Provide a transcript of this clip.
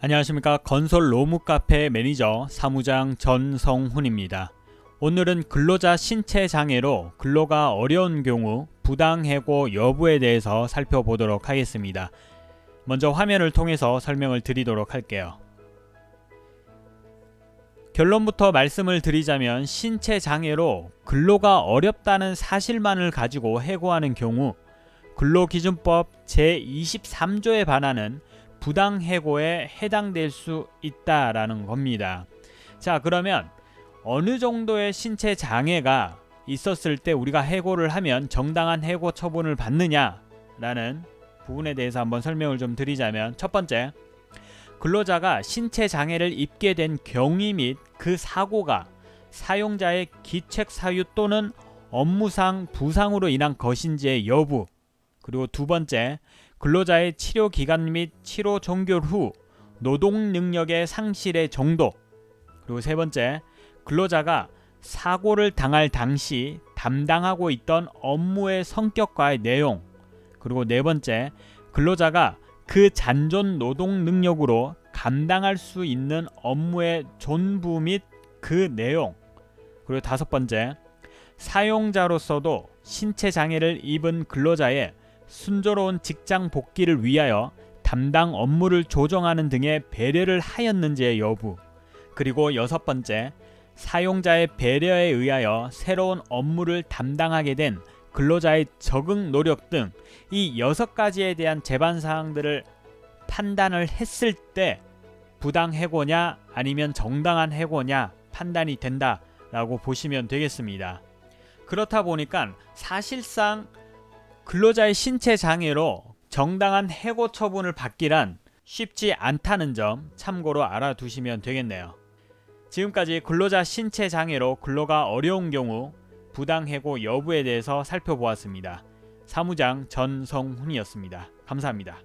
안녕하십니까 건설 로무 카페 매니저 사무장 전성훈입니다. 오늘은 근로자 신체 장애로 근로가 어려운 경우 부당 해고 여부에 대해서 살펴보도록 하겠습니다. 먼저 화면을 통해서 설명을 드리도록 할게요. 결론부터 말씀을 드리자면 신체 장애로 근로가 어렵다는 사실만을 가지고 해고하는 경우 근로기준법 제23조에 반하는 부당 해고에 해당될 수 있다라는 겁니다. 자, 그러면 어느 정도의 신체 장애가 있었을 때 우리가 해고를 하면 정당한 해고 처분을 받느냐라는 부분에 대해서 한번 설명을 좀 드리자면 첫 번째 근로자가 신체 장애를 입게 된 경위 및 그 사고가 사용자의 기책 사유 또는 업무상 부상으로 인한 것인지의 여부 그리고 두 번째 근로자의 치료 기간 및 치료 종결 후 노동 능력의 상실의 정도. 그리고 세 번째 근로자가 사고를 당할 당시 담당하고 있던 업무의 성격과의 내용. 그리고 네 번째 근로자가 그 잔존 노동 능력으로 감당할 수 있는 업무의 존부 및 그 내용. 그리고 다섯 번째 사용자로서도 신체 장애를 입은 근로자의 순조로운 직장 복귀를 위하여 담당 업무를 조정하는 등의 배려를 하였는지의 여부 그리고 여섯 번째 사용자의 배려에 의하여 새로운 업무를 담당하게 된 근로자의 적응 노력 등 이 여섯 가지에 대한 재반 사항들을 판단을 했을 때 부당 해고냐 아니면 정당한 해고냐 판단이 된다라고 보시면 되겠습니다. 그렇다 보니까 사실상 근로자의 신체 장애로 정당한 해고 처분을 받기란 쉽지 않다는 점 참고로 알아두시면 되겠네요. 지금까지 근로자 신체 장애로 근로가 어려운 경우 부당 해고 여부에 대해서 살펴보았습니다. 사무장 전성훈이었습니다. 감사합니다.